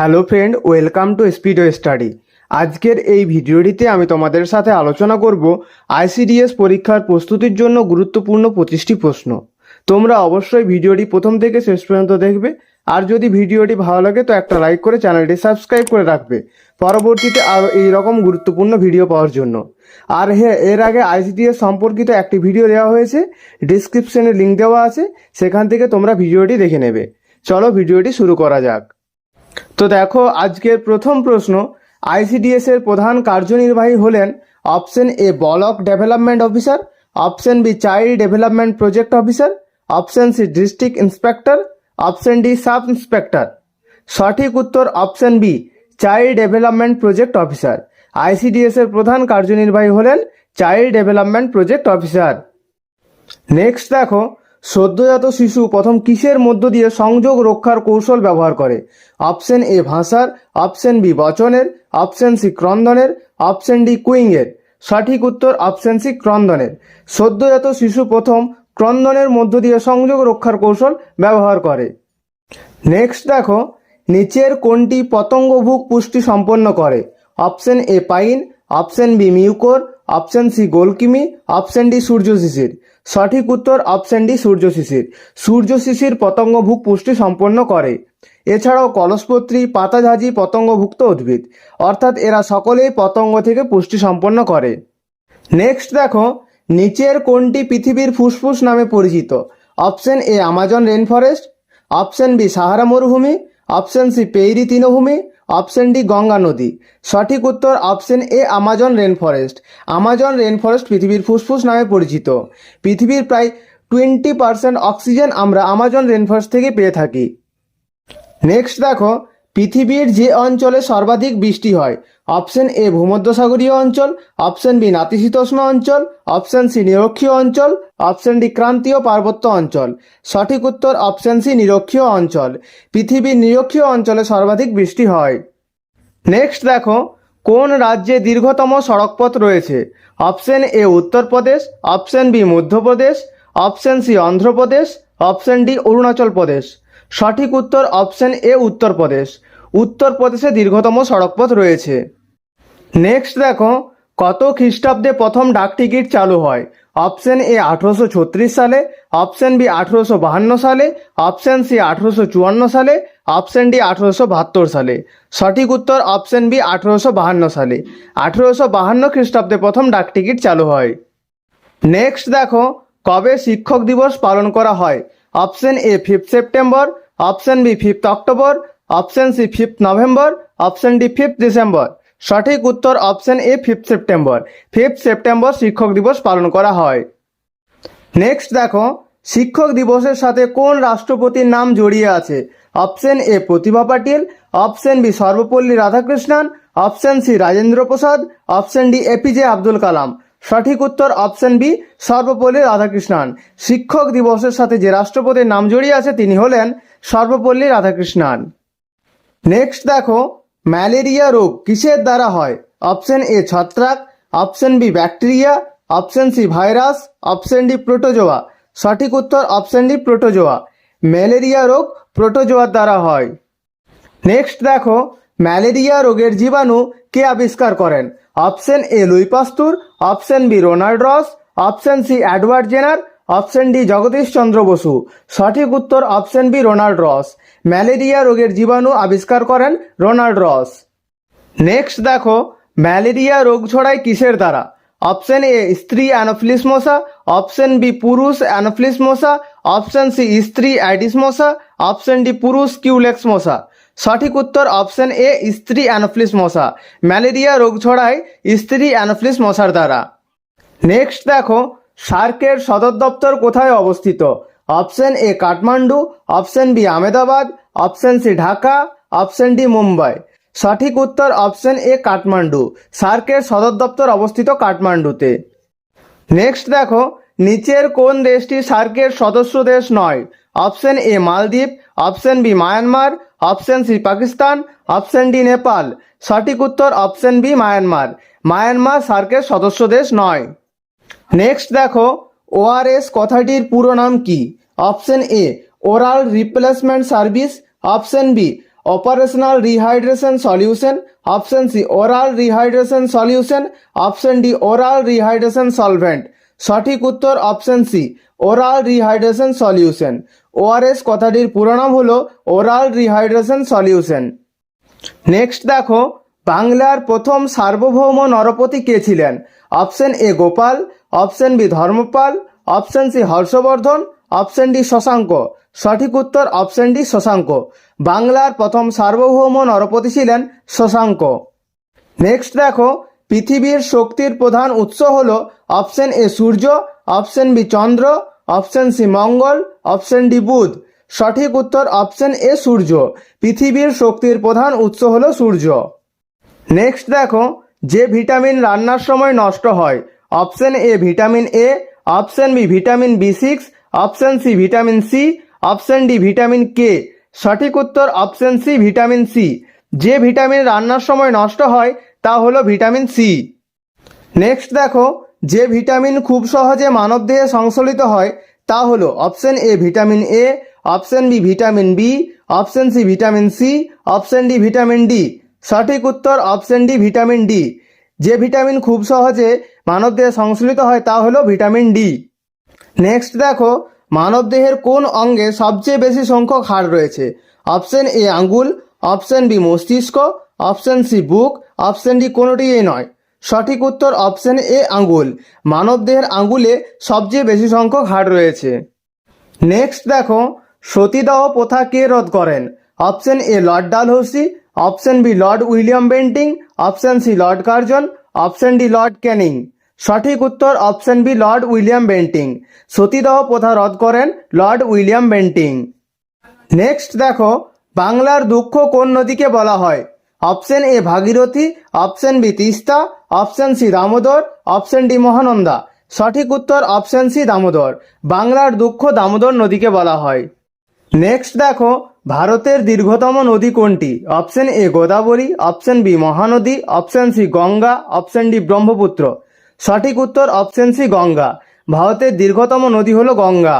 Hello friend, welcome to Speedo Study. আজকের এই ভিডিওটিতে আমি তোমাদের সাথে আলোচনা করব আইসিডিএস পরীক্ষার প্রস্তুতির জন্য গুরুত্বপূর্ণ পঁচিশটি প্রশ্ন। তোমরা অবশ্যই ভিডিওটি প্রথম থেকে শেষ পর্যন্ত দেখবে, আর যদি ভিডিওটি ভালো লাগে তো একটা লাইক করে চ্যানেলটি সাবস্ক্রাইব করে রাখবে। পরবর্তীতে আরও এই রকম গুরুত্বপূর্ণ ভিডিও পাওয়ার জন্য। আর হ্যাঁ এর আগে আইসিডিএস সম্পর্কিত একটি ভিডিও দেওয়া হয়েছে, ডিসক্রিপশনে লিঙ্ক দেওয়া আছে, সেখান থেকে তোমরা ভিডিওটি দেখে নেবে। চলো ভিডিওটি শুরু করা যাক। তো দেখো, আজকের প্রথম প্রশ্ন আইসিডিএস এর প্রধান কার্যনির্বাহী হলেন option A block development officer option B child development project officer option C district inspector option D sub inspector সঠিক উত্তর option B child development project officer ICDS এর প্রধান কার্যনির্বাহী হলেন child development project officer next দেখো সদ্যজাত শিশু প্রথম কিসের মধ্য দিয়ে সংযোগ রক্ষার কৌশল ব্যবহার করে? অপশন এ ভাষার, অপশন বি বচনের, অপশন সি ক্রন্দনের, অপশন ডি কুইংয়ের। সঠিক উত্তর অপশন সি ক্রন্দনের। সদ্যজাত শিশু প্রথম ক্রন্দনের মধ্য দিয়ে সংযোগ রক্ষার কৌশল ব্যবহার করে। নেক্সট দেখো, নিচের কোনটি পতঙ্গভুক পুষ্টি সম্পন্ন করে? Option A pine, option B mucor, option C গোলকিমি, option D সূর্য শিশির সঠিক উত্তর অপশন ডি সূর্য শিশির। সূর্য শিশির পতঙ্গভুক পুষ্টি সম্পন্ন করে। এছাড়াও কলসপত্রী পাতাঝাজি পতঙ্গভুক্ত উদ্ভিদ। অর্থাৎ এরা সকলেই পতঙ্গ থেকে পুষ্টি সম্পন্ন করে। নেক্সট দেখো, নিচের কোনটি পৃথিবীর ফুসফুস নামে পরিচিত? Option A Amazon rain forest option B Sahara মরুভূমি। অপশন সি পেইরি তৃণভূমি। অপশন ডি গঙ্গা নদী। সঠিক উত্তর option A Amazon rain forest Amazon rain forest পৃথিবীর ফুসফুস নামে পরিচিত। পৃথিবীর প্রায় টোয়েন্টি পার্সেন্ট অক্সিজেন আমরা আমাজন রেন ফরেস্ট থেকে পেয়ে থাকি। নেক্সট দেখো পৃথিবীর যে অঞ্চলে সর্বাধিক বৃষ্টি হয়, অপশন এ ভূমধ্যসাগরীয় অঞ্চল, অপশন বি নাতিশীতোষ্ণ অঞ্চল, অপশন সি নিরক্ষীয় অঞ্চল, অপশন ডি ক্রান্তীয় পার্বত্য অঞ্চল। সঠিক উত্তর অপশন সি নিরক্ষীয় অঞ্চল। পৃথিবীর নিরক্ষীয় অঞ্চলে সর্বাধিক বৃষ্টি হয়। নেক্সট দেখো, কোন রাজ্যে দীর্ঘতম সড়কপথ রয়েছে? Option A Uttar Pradesh, option B Madhya Pradesh, option C Andhra Pradesh, option D Arunachal Pradesh. সঠিক উত্তর অপশন এ উত্তরপ্রদেশ। উত্তরপ্রদেশে দীর্ঘতম সড়কপথ রয়েছে। নেক্সট দেখো, কত খ্রিস্টাব্দে প্রথম ডাকটিকিট চালু হয়? অপশন এ আঠেরোশো ছত্রিশ সালে অপশন বি আঠেরোশো বাহান্ন সালে অপশন সি আঠেরোশো চুয়ান্ন সালে অপশন ডি আঠেরোশো বাহাত্তর সালে। সঠিক উত্তর অপশন বি আঠেরোশো বাহান্ন সালে। আঠেরোশো বাহান্ন খ্রিস্টাব্দে প্রথম ডাকটিকিট চালু হয়। নেক্সট দেখো, কবে শিক্ষক দিবস পালন করা হয়? Option A fifth September option B fifth October option C fifth November option D fifth December সঠিক উত্তর option A fifth September fifth September শিক্ষক দিবস পালন করা হয়। নেক্সট দেখো, শিক্ষক দিবসের সাথে কোন রাষ্ট্রপতির নাম জড়িয়ে আছে? Option A Pratibha Patil. Option B Sarvepalli Radhakrishnan. Option C Rajendra Prasad. Option D APJ Abdul Kalam. সঠিক উত্তর অপশন বি সর্বপল্লী রাধাকৃষ্ণন। শিক্ষক দিবসের সাথে যে রাষ্ট্রপতির নাম জড়িয়ে আছে তিনি হলেন সর্বপল্লী রাধাকৃষ্ণন। নেক্সট দেখো, ম্যালেরিয়া রোগ কিসের দ্বারা হয়? অপশন এ ছত্রাক option B bacteria option C virus option D protozoa সঠিক উত্তর অপশন ডি প্রোটোজোয়া ম্যালেরিয়া রোগ প্রোটোজোয়ার দ্বারা হয়। নেক্সট দেখো, ম্যালেরিয়া রোগের জীবাণু কে আবিষ্কার করেন? Option A Louis Pasteur option B Ronald Ross option C Edward Jenner option D Jagadish Chandra Bose সঠিক উত্তর option B Ronald Ross malaria রোগের জীবাণু আবিষ্কার করেন রোনাল্ড রস নেক্সট দেখো ম্যালেরিয়া রোগ ছড়ায় কিসের দ্বারা? অপশন এ স্ত্রী অ্যানোফিলিস মশা অপশন বি পুরুষ অ্যানোফিলিস মশা অপশন সি স্ত্রী অ্যাডিস মশা অপশন ডি পুরুষ কিউলেক্স মশা সঠিক উত্তর অপশন এ স্ত্রী অ্যানোফিলিস মশা ম্যালেরিয়া রোগ ছড়ায় স্ত্রী অ্যানোফিলিস মশার দ্বারা। নেক্সট দেখো সার্কের সদর দপ্তর কোথায় অবস্থিত? Option A Kathmandu, option B Ahmedabad option C Dhaka, option D Mumbai. সঠিক উত্তর অপশন এ কাঠমান্ডু, সার্কের সদর দপ্তর অবস্থিত কাঠমান্ডুতে। নেক্সট দেখো, নিচের কোন দেশটি সার্কের সদস্য দেশ নয়? Option A Maldives, option B Myanmar, option C Pakistan, option D Nepal. সঠিক উত্তর অপশন বি মায়ানমার। মায়ানমার সার্কের সদস্য দেশ নয়। নেক্সট দেখো ওআরএস কথাটির পুরো নাম কি? Option A oral replacement service option B operational rehydration solution option C oral rehydration solution option D oral rehydration solvent সঠিক উত্তর option C oral rehydration solution ORS কথাটির পুরো নাম হলো ওরাল রিহাইড্রেশন সলিউশন নেক্সট দেখো, বাংলার প্রথম সার্বভৌম নরপতি কে ছিলেন? Option A Gopal option B Dharmapal, option C Harshavardhana, option D Shashanka. সঠিক উত্তর অপশন ডি শশাঙ্ক। বাংলার প্রথম সার্বভৌম নরপতি ছিলেন শশাঙ্ক। নেক্সট দেখো, পৃথিবীর শক্তির প্রধান উৎস হল অপশন এ সূর্য, অপশন বি চন্দ্র, অপশন সি মঙ্গল, অপশন ডি বুধ। সঠিক উত্তর অপশন এ সূর্য। পৃথিবীর শক্তির প্রধান উৎস হল সূর্য। নেক্সট দেখো, যে ভিটামিন রান্নার সময় নষ্ট হয় option A vitamin A, option B vitamin B six, option C vitamin C, option D vitamin K. সঠিক উত্তর অপশন সি ভিটামিন সি। যে ভিটামিন রান্নার সময় নষ্ট হয়, তা হলো ভিটামিন সি। নেক্সট দেখো, যে ভিটামিন খুব সহজে মানবদেহে সংশ্লেষিত হয়, তা হলো option A vitamin A, option B vitamin B, option C vitamin C, option D vitamin D. সঠিক উত্তর অপশন ডি ভিটামিন ডি। যে ভিটামিন খুব সহজে মানবদেহে সংশ্লিত হয় তা হলো ভিটামিন ডি। নেক্সট দেখো মানবদেহের কোন অঙ্গে সবচেয়ে বেশি সংখ্যক হাড় রয়েছে? অপশন এ আঙ্গুল অপশন বি মস্তিষ্ক অপশন সি বুক অপশন ডি কোনোটিই নয়। সঠিক উত্তর অপশন এ আঙ্গুল। মানবদেহের আঙ্গুলে সবচেয়ে বেশি সংখ্যক হাড় রয়েছে। নেক্সট দেখো সতীদাহ প্রথা কে রোধ করেন? Option A Lord Dalhousie option B Lord William Bentinck option C Lord Curzon option D, Lord Canning সঠিক উত্তর option B, Lord William Bentinck. সতীদাহ প্রথা রদ করেন লর্ড উইলিয়াম বেন্টিং। নেক্সট দেখো, বাংলার দুঃখ কোন নদীকে বলা হয়? Option A, Bhagirathi, option B, Teesta, option C, Damodar, option D, Mahananda. সঠিক উত্তর অপশন সি, দামোদর। বাংলার দুঃখ দামোদর নদীকে বলা হয়। নেক্সট দেখো ভারতের দীর্ঘতম নদী কোনটি? Option A Godavari, option B Mahanadi, option C Ganga, option D Brahmaputra. সঠিক উত্তর অপশন সি গঙ্গা। ভারতের দীর্ঘতম নদী হলো গঙ্গা।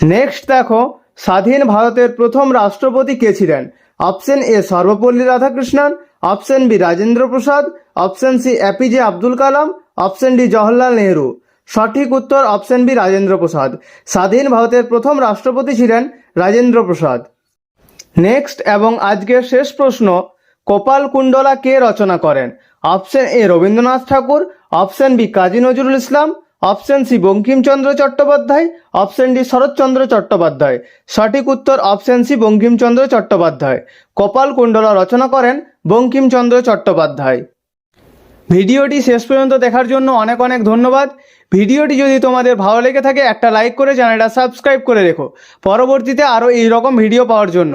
নেক্সট দেখো, স্বাধীন ভারতের প্রথম রাষ্ট্রপতি কে ছিলেন? Option A Sarvepalli Radhakrishnan, option B Rajendra Prasad, option C APJ Abdul Kalam, option D Jawaharlal Nehru. সঠিক উত্তর অপশন বি রাজেন্দ্র প্রসাদ। স্বাধীন ভারতের প্রথম রাষ্ট্রপতি ছিলেন রাজেন্দ্র প্রসাদ। নেক্সট এবং আজকের শেষ প্রশ্ন, কপাল কুণ্ডলা কে রচনা করেন? Option A Rabindranath Thakur option B Kazi Nazrul Islam option C Bankimchandra Chattopadhyay option D Saratchandra Chattopadhyay. সঠিক উত্তর অপশন সি বঙ্কিমচন্দ্র চট্টোপাধ্যায়। কপাল কুণ্ডলা রচনা করেন বঙ্কিমচন্দ্র চট্টোপাধ্যায়। ভিডিওটি শেষ পর্যন্ত দেখার জন্য অনেক অনেক ধন্যবাদ। ভিডিওটি যদি তোমাদের ভালো লেগে থাকে, একটা লাইক করে চ্যানেলটা সাবস্ক্রাইব করে রেখো। পরবর্তীতে আরও এই রকম ভিডিও পাওয়ার জন্য।